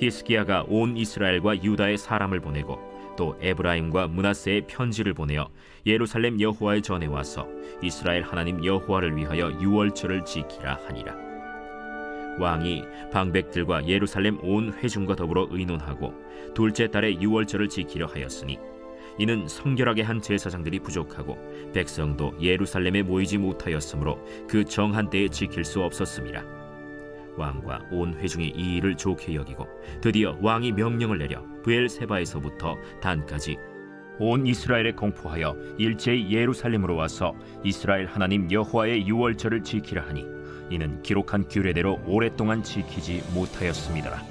히스기야가 온 이스라엘과 유다의 사람을 보내고 또 에브라임과 문하세의 편지를 보내어 예루살렘 여호와의 전에 와서 이스라엘 하나님 여호와를 위하여 유월절을 지키라 하니라. 왕이 방백들과 예루살렘 온 회중과 더불어 의논하고 둘째 달에 유월절을 지키려 하였으니 이는 성결하게 한 제사장들이 부족하고 백성도 예루살렘에 모이지 못하였으므로 그 정한 때에 지킬 수 없었습니다. 왕과 온 회중이 이 일을 좋게 여기고 드디어 왕이 명령을 내려 브엘세바에서부터 단까지 온 이스라엘에 공포하여 일제히 예루살렘으로 와서 이스라엘 하나님 여호와의 유월절을 지키라 하니 이는 기록한 규례대로 오랫동안 지키지 못하였습니다.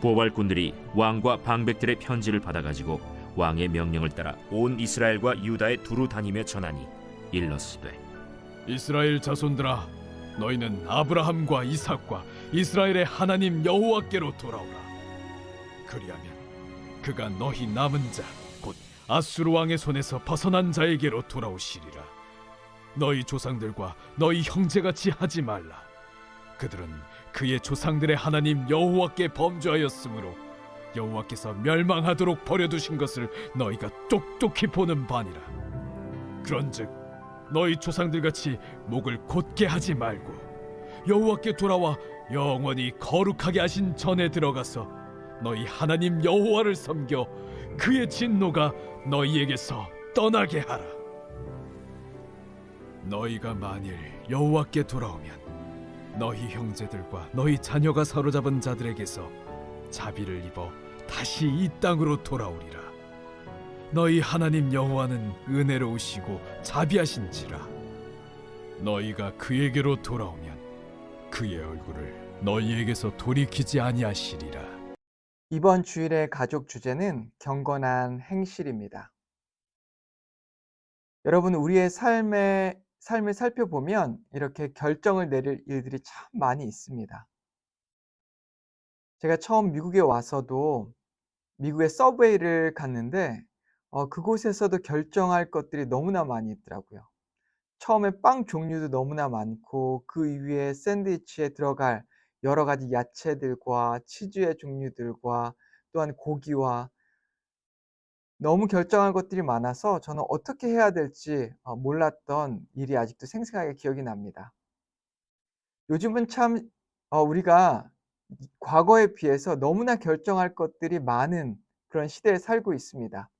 보발꾼들이 왕과 방백들의 편지를 받아가지고 왕의 명령을 따라 온 이스라엘과 유다에 두루 다니며 전하니 일러스되 이스라엘 자손들아 너희는 아브라함과 이삭과 이스라엘의 하나님 여호와께로 돌아오라. 그리하면 그가 너희 남은 자 곧 아수르 왕의 손에서 벗어난 자에게로 돌아오시리라. 너희 조상들과 너희 형제같이 하지 말라. 그들은 그의 조상들의 하나님 여호와께 범죄하였으므로 여호와께서 멸망하도록 버려두신 것을 너희가 똑똑히 보는 바니라. 그런즉 너희 조상들 같이 목을 곧게 하지 말고 여호와께 돌아와 영원히 거룩하게 하신 전에 들어가서 너희 하나님 여호와를 섬겨 그의 진노가 너희에게서 떠나게 하라. 너희가 만일 여호와께 돌아오면 너희 형제들과 너희 자녀가 사로잡은 자들에게서 자비를 입어 다시 이 땅으로 돌아오리라. 너희 하나님 여호와는 은혜로우시고 자비하신지라 너희가 그에게로 돌아오면 그의 얼굴을 너희에게서 돌이키지 아니하시리라 이번 주일의 가족 주제는 경건한 행실입니다. 여러분, 우리의 삶의, 삶을 살펴보면 이렇게 결정을 내릴 일들이 참 많이 있습니다. 제가 처음 미국에 와서도 미국의 서브웨이를 갔는데 어, 그곳에서도 결정할 것들이 너무나 많이 있더라고요. 처음에 빵 종류도 너무나 많고 그 위에 샌드위치에 들어갈 여러 가지 야채들과 치즈의 종류들과 또한 고기와 너무 결정할 것들이 많아서 저는 어떻게 해야 될지 어, 몰랐던 일이 아직도 생생하게 기억이 납니다. 요즘은 참 어, 우리가 과거에 비해서 너무나 결정할 것들이 많은 그런 시대에 살고 있습니다.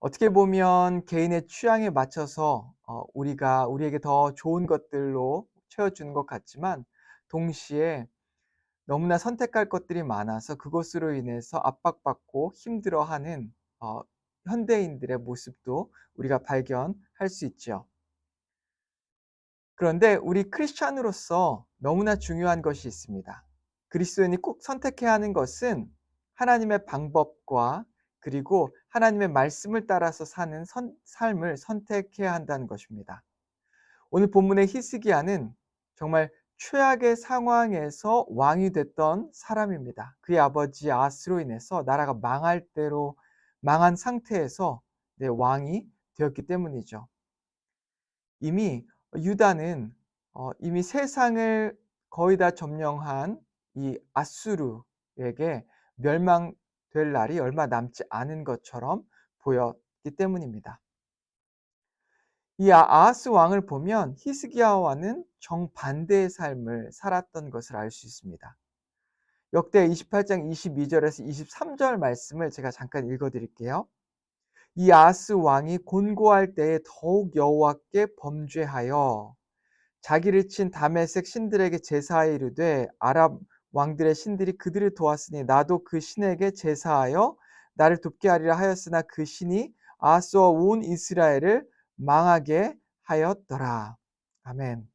어떻게 보면 개인의 취향에 맞춰서 어, 우리가 우리에게 더 좋은 것들로 채워주는 것 같지만 동시에 너무나 선택할 것들이 많아서 그것으로 인해서 압박받고 힘들어하는 어, 현대인들의 모습도 우리가 발견할 수 있죠. 그런데 우리 크리스찬으로서 너무나 중요한 것이 있습니다. 그리스도인이 꼭 선택해야 하는 것은 하나님의 방법과 그리고 하나님의 말씀을 따라서 사는 선, 삶을 선택해야 한다는 것입니다. 오늘 본문의 히스기야는 정말 최악의 상황에서 왕이 됐던 사람입니다. 그의 아버지 아스로 인해서 나라가 망할 대로 망한 상태에서 네, 왕이 되었기 때문이죠. 이미 유다는 어, 이미 세상을 거의 다 점령한 이 아수르에게 멸망 될 날이 얼마 남지 않은 것처럼 보였기 때문입니다. 이 아, 아하스 왕을 보면 히스기야와는 정반대의 삶을 살았던 것을 알 수 있습니다. 역대 28장 22절에서 23절 말씀을 제가 잠깐 읽어 드릴게요. 이 아하스 왕이 곤고할 때에 더욱 여호와께 범죄하여 자기를 친 다메섹 신들에게 제사하여 이르되 아랍 왕들의 신들이 그들을 도왔으니 나도 그 신에게 제사하여 나를 돕게 하리라 하였으나 그 신이 아하스와 온 이스라엘을 망하게 하였더라. 아멘.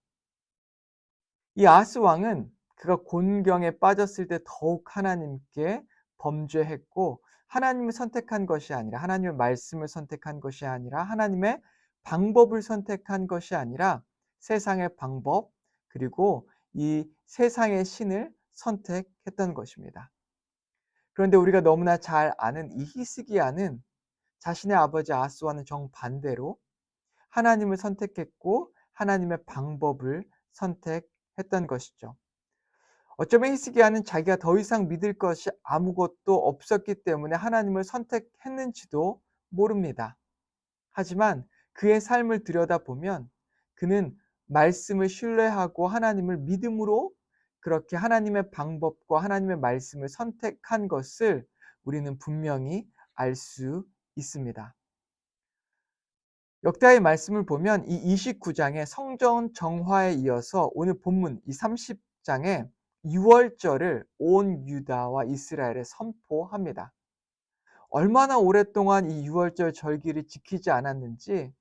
이 아스 왕은 그가 곤경에 빠졌을 때 더욱 하나님께 범죄했고 하나님을 선택한 것이 아니라 하나님의 말씀을 선택한 것이 아니라 하나님의 방법을 선택한 것이 아니라 세상의 방법 그리고 이 세상의 신을 선택했던 것입니다. 그런데 우리가 너무나 잘 아는 이 히스기야는 자신의 아버지 아스와는 정반대로 하나님을 선택했고 하나님의 방법을 선택했던 것이죠. 어쩌면 히스기야는 자기가 더 이상 믿을 것이 아무것도 없었기 때문에 하나님을 선택했는지도 모릅니다. 하지만 그의 삶을 들여다보면 그는 말씀을 신뢰하고 하나님을 믿음으로 그렇게 하나님의 방법과 하나님의 말씀을 선택한 것을 우리는 분명히 알 수 있습니다. 역대의 말씀을 보면 이 29장의 성전 정화에 이어서 오늘 본문 이 30장에 6월절을 온 유다와 이스라엘에 선포합니다. 얼마나 오랫동안 이 6월절 절기를 지키지 않았는지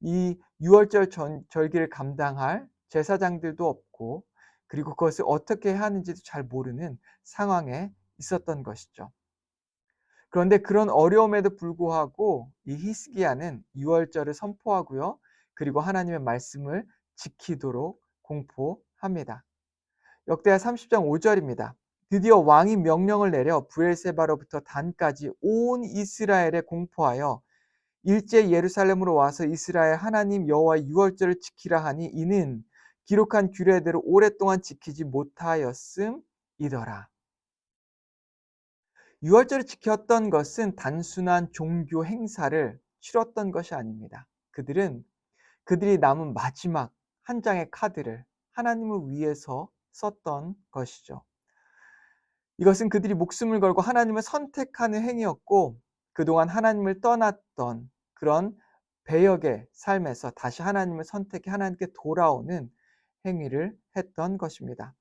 이 6월절 전, 절기를 감당할 제사장들도 없고 그리고 그것을 어떻게 하는지도 잘 모르는 상황에 있었던 것이죠. 그런데 그런 어려움에도 불구하고 이 히스기야는 6월절을 선포하고요. 그리고 하나님의 말씀을 지키도록 공포합니다. 역대하 30장 5절입니다. 드디어 왕이 명령을 내려 브엘세바로부터 단까지 온 이스라엘에 공포하여 일제 예루살렘으로 와서 이스라엘 하나님 여호와의 유월절을 지키라 하니 이는 기록한 규례대로 오랫동안 지키지 못하였음이더라. 유월절을 지켰던 것은 단순한 종교 행사를 치렀던 것이 아닙니다. 그들은 그들이 남은 마지막 한 장의 카드를 하나님을 위해서 썼던 것이죠. 이것은 그들이 목숨을 걸고 하나님을 선택하는 행위였고 그동안 하나님을 떠났던 그런 배역의 삶에서 다시 하나님을 선택해 하나님께 돌아오는 행위를 했던 것입니다.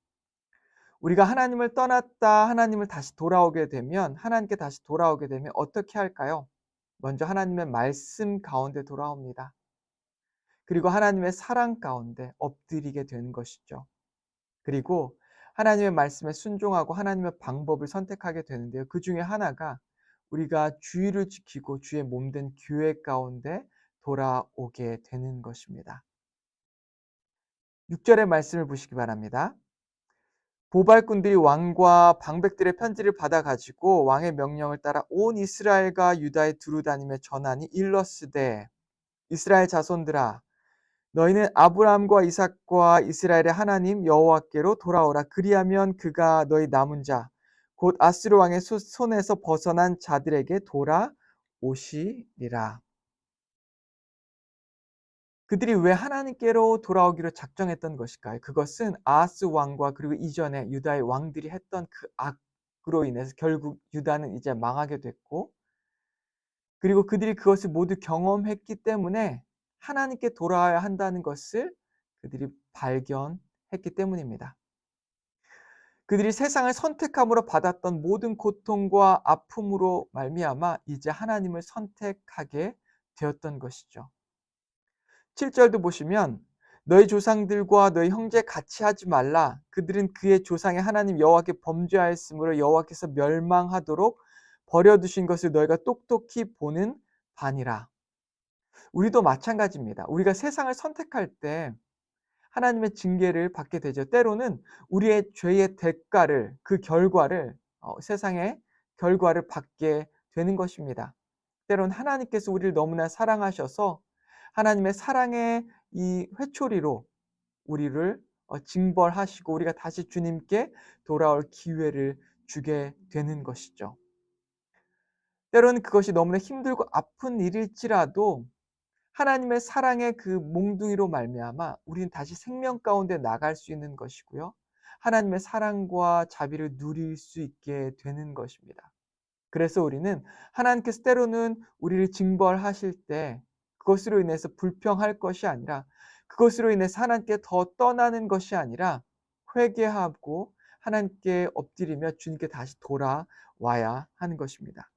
우리가 하나님을 떠났다 하나님을 다시 돌아오게 되면 하나님께 다시 돌아오게 되면 어떻게 할까요? 먼저 하나님의 말씀 가운데 돌아옵니다. 그리고 하나님의 사랑 가운데 엎드리게 되는 것이죠. 그리고 하나님의 말씀에 순종하고 하나님의 방법을 선택하게 되는데요. 그 중에 하나가 우리가 주의를 지키고 주의 몸된 교회 가운데 돌아오게 되는 것입니다. 6절의 말씀을 보시기 바랍니다. 보발꾼들이 왕과 방백들의 편지를 받아 가지고 왕의 명령을 따라 온 이스라엘과 유다에 두루 다니며 전하니 일러스되 이스라엘 자손들아 너희는 아브라함과 이삭과 이스라엘의 하나님 여호와께로 돌아오라 그리하면 그가 너희 남은 자 곧 아스르 왕의 손에서 벗어난 자들에게 돌아오시리라. 그들이 왜 하나님께로 돌아오기로 작정했던 것일까요? 그것은 아하스 왕과 그리고 이전에 유다의 왕들이 했던 그 악으로 인해서 결국 유다는 이제 망하게 됐고 그리고 그들이 그것을 모두 경험했기 때문에 하나님께 돌아와야 한다는 것을 그들이 발견했기 때문입니다. 그들이 세상을 선택함으로 받았던 모든 고통과 아픔으로 말미암아 이제 하나님을 선택하게 되었던 것이죠. 7절도 보시면 너희 조상들과 너희 형제 같이 하지 말라. 그들은 그의 조상의 하나님 여호와께 범죄하였으므로 여호와께서 멸망하도록 버려두신 것을 너희가 똑똑히 보는 바니라. 우리도 마찬가지입니다. 우리가 세상을 선택할 때 하나님의 징계를 받게 되죠. 때로는 우리의 죄의 대가를 그 결과를 어, 세상의 결과를 받게 되는 것입니다. 때로는 하나님께서 우리를 너무나 사랑하셔서 하나님의 사랑의 이 회초리로 우리를 어, 징벌하시고 우리가 다시 주님께 돌아올 기회를 주게 되는 것이죠. 때로는 그것이 너무나 힘들고 아픈 일일지라도 하나님의 사랑의 그 몽둥이로 말미암아 우리는 다시 생명 가운데 나갈 수 있는 것이고요. 하나님의 사랑과 자비를 누릴 수 있게 되는 것입니다. 그래서 우리는 하나님께서 때로는 우리를 징벌하실 때 그것으로 인해서 불평할 것이 아니라 그것으로 인해서 하나님께 더 떠나는 것이 아니라 회개하고 하나님께 엎드리며 주님께 다시 돌아와야 하는 것입니다.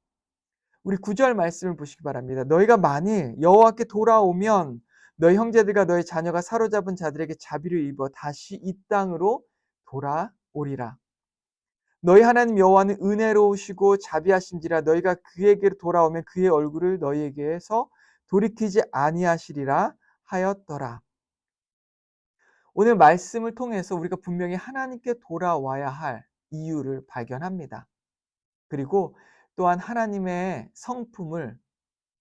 우리 구절 말씀을 보시기 바랍니다. 너희가 만일 여호와께 돌아오면 너희 형제들과 너희 자녀가 사로잡은 자들에게 자비를 입어 다시 이 땅으로 돌아오리라. 너희 하나님 여호와는 은혜로우시고 자비하신지라 너희가 그에게로 돌아오면 그의 얼굴을 너희에게서 돌이키지 아니하시리라 하였더라. 오늘 말씀을 통해서 우리가 분명히 하나님께 돌아와야 할 이유를 발견합니다. 그리고 또한 하나님의 성품을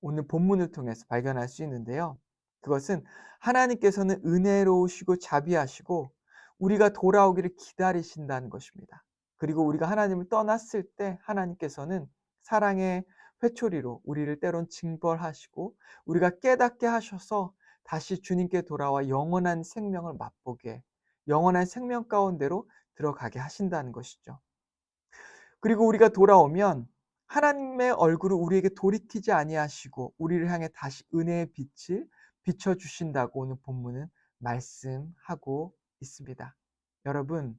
오늘 본문을 통해서 발견할 수 있는데요. 그것은 하나님께서는 은혜로우시고 자비하시고 우리가 돌아오기를 기다리신다는 것입니다. 그리고 우리가 하나님을 떠났을 때 하나님께서는 사랑의 회초리로 우리를 때론 징벌하시고 우리가 깨닫게 하셔서 다시 주님께 돌아와 영원한 생명을 맛보게 영원한 생명 가운데로 들어가게 하신다는 것이죠. 그리고 우리가 돌아오면 하나님의 얼굴을 우리에게 돌이키지 아니하시고 우리를 향해 다시 은혜의 빛을 비춰 주신다고 오늘 본문은 말씀하고 있습니다. 여러분,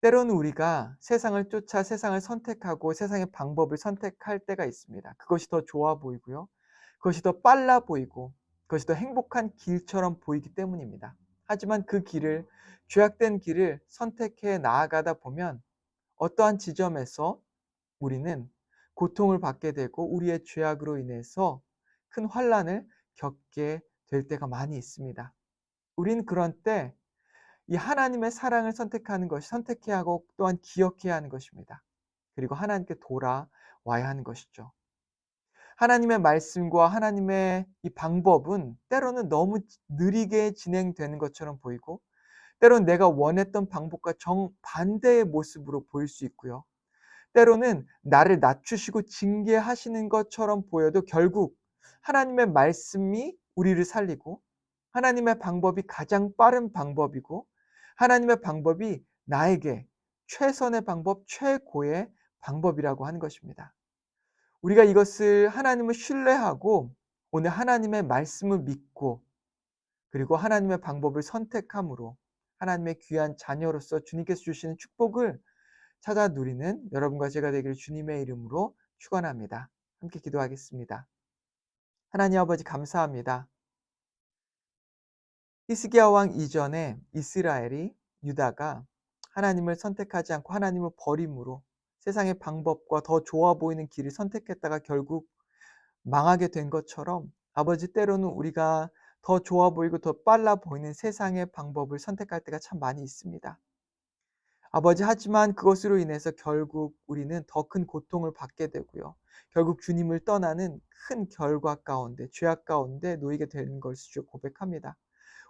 때로는 우리가 세상을 쫓아 세상을 선택하고 세상의 방법을 선택할 때가 있습니다. 그것이 더 좋아 보이고요. 그것이 더 빨라 보이고 그것이 더 행복한 길처럼 보이기 때문입니다. 하지만 그 길을 죄악된 길을 선택해 나아가다 보면 어떠한 지점에서 우리는 고통을 받게 되고 우리의 죄악으로 인해서 큰 환란을 겪게 될 때가 많이 있습니다. 우린 그런 때 이 하나님의 사랑을 선택하는 것이 선택해야 하고 또한 기억해야 하는 것입니다. 그리고 하나님께 돌아와야 하는 것이죠. 하나님의 말씀과 하나님의 이 방법은 때로는 너무 느리게 진행되는 것처럼 보이고 때로는 내가 원했던 방법과 정반대의 모습으로 보일 수 있고요. 때로는 나를 낮추시고 징계하시는 것처럼 보여도 결국 하나님의 말씀이 우리를 살리고 하나님의 방법이 가장 빠른 방법이고 하나님의 방법이 나에게 최선의 방법, 최고의 방법이라고 하는 것입니다. 우리가 이것을 하나님을 신뢰하고 오늘 하나님의 말씀을 믿고 그리고 하나님의 방법을 선택함으로 하나님의 귀한 자녀로서 주님께서 주시는 축복을 찾아 누리는 여러분과 제가 되기를 주님의 이름으로 축원합니다. 함께 기도하겠습니다. 하나님 아버지 감사합니다. 히스기야 왕 이전에 이스라엘이 유다가 하나님을 선택하지 않고 하나님을 버림으로 세상의 방법과 더 좋아 보이는 길을 선택했다가 결국 망하게 된 것처럼 아버지 때로는 우리가 더 좋아 보이고 더 빨라 보이는 세상의 방법을 선택할 때가 참 많이 있습니다. 아버지 하지만 그것으로 인해서 결국 우리는 더 큰 고통을 받게 되고요. 결국 주님을 떠나는 큰 결과 가운데 죄악 가운데 놓이게 되는 것을 고백합니다.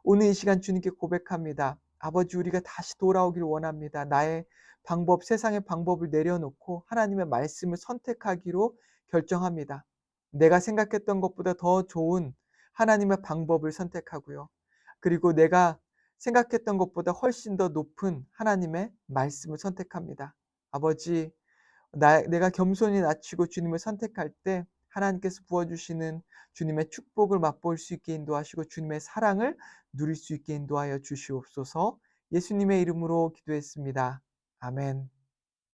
오늘 이 시간 주님께 고백합니다. 아버지 우리가 다시 돌아오길 원합니다. 나의 방법, 세상의 방법을 내려놓고 하나님의 말씀을 선택하기로 결정합니다. 내가 생각했던 것보다 더 좋은 하나님의 방법을 선택하고요. 그리고 내가 생각했던 것보다 훨씬 더 높은 하나님의 말씀을 선택합니다. 아버지, 나, 내가 겸손히 낮추고 주님을 선택할 때 하나님께서 부어주시는 주님의 축복을 맛볼 수 있게 인도하시고 주님의 사랑을 누릴 수 있게 인도하여 주시옵소서 예수님의 이름으로 기도했습니다. 아멘.